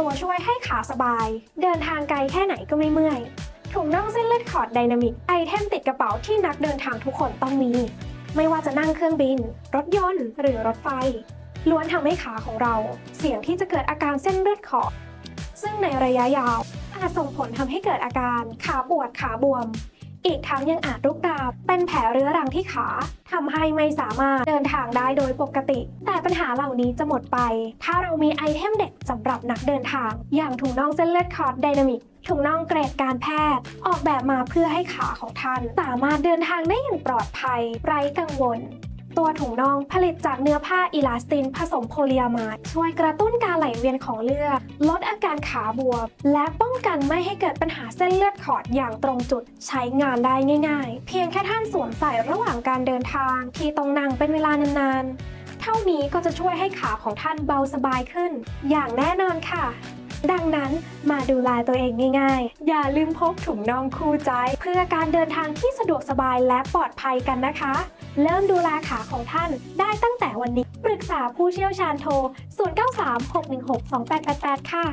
ตัวช่วยให้ขาสบาย เดินทางไกลแค่ไหนก็ไม่เมื่อย ถุงน่องเส้นเลือดขอดไดนามิกไอเทมติดกระเป๋าที่นักเดินทางทุกคนต้องมี ไม่ว่าจะนั่งเครื่องบิน รถยนต์ หรือรถไฟ ล้วนทำให้ขาของเรา เสี่ยงที่จะเกิดอาการเส้นเลือดขอดซึ่งในระยะยาวอาจส่งผลทำให้เกิดอาการขาปวดขาบวม อีกทั้งยังอาจลุกรามเป็นแผลเรื้อรังที่ขาทำให้ไม่สามารถเดินทางได้โดยปกติ แต่ปัญหาเหล่านี้จะหมดไป ถ้าเรามีไอเทมเด็กสำหรับนักเดินทาง อย่างถุงน่องเส้นเลือดคอร์ดไดนามิกถุงน่องเกรดการแพทย์ ออกแบบมาเพื่อให้ขาของท่าน สามารถเดินทางได้อย่างปลอดภัย ไร้กังวล ตัวถุงน่องผลิตจากเนื้อผ้าอีลาสติน ผสมโพลีอะไมด์ช่วยกระตุ้นการไหลเวียนของเลือด ลดอาการขาบวม และป้องกันไม่ให้เกิดปัญหาเส้นเลือดขอดอย่างตรงจุด ใช้งานได้ง่าย ๆ เพียงแค่ท่านสวมใส่ระหว่างการเดินทาง ที่ต้องนั่งเป็นเวลานานๆ เท่านี้ก็จะช่วยให้ขาของท่านเบาสบายขึ้น อย่างแน่นอนค่ะ ดังนั้นมาดูแลตัวเองง่ายๆ อย่าลืมพกถุงน่องคู่ใจ เพื่อการเดินทางที่สะดวกสบายและปลอดภัยกันนะคะ เริ่มดูแลขาของท่านได้ตั้งแต่วันนี้ ปรึกษาผู้เชี่ยวชาญโทร 0936162888 ค่ะ